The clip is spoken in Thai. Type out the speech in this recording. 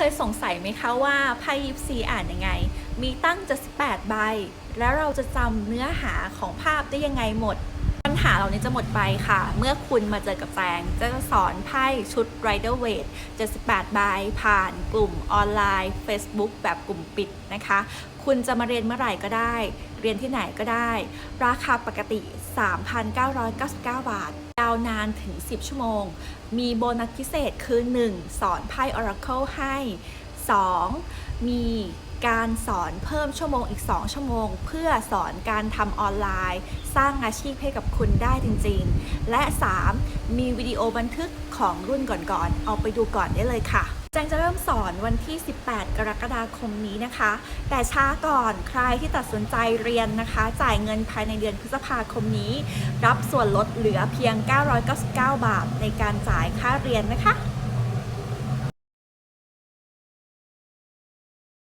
เคยสงสัยไหมคะว่าไพ่ยิปซีอ่านยังไง มีตั้ง 78 ใบ แล้วเราจะจำเนื้อหาของภาพได้ยังไงหมด ปัญหาเหล่านี้จะหมดไปค่ะ เมื่อคุณมาเจอกับแจงจะสอนไพ่ชุด Rider w a i t 78ใบผ่านกลุ่มออนไลน์ Facebook แบบกลุ่มปิดนะคะ คุณจะมาเรียนเมื่อไหร่ก็ได้ เรียนที่ไหนก็ได้ ราคาปกติ 3,999 บาทยาวนานถึง 10 ชั่วโมง มีโบนัสพิเศษคือ 1. สอนไพ่ Oracle ให้ 2. มี การสอนเพิ่มชั่วโมงอีก 2 ชั่วโมง เพื่อสอนการทำออนไลน์ สร้างอาชีพให้กับคุณได้จริงๆ และ 3. มีวิดีโอบันทึกของรุ่นก่อนๆ เอาไปดูก่อนได้เลยค่ะแจงจะเริ่มสอนวันที่ 18 กรกฎาคมนี้นะคะ แต่ช้าก่อนใครที่ตัดสินใจเรียนนะคะ จ่ายเงินภายในเดือนพฤษภาคมนี้ รับส่วนลดเหลือเพียง 999 บาทในการจ่ายค่าเรียนนะคะ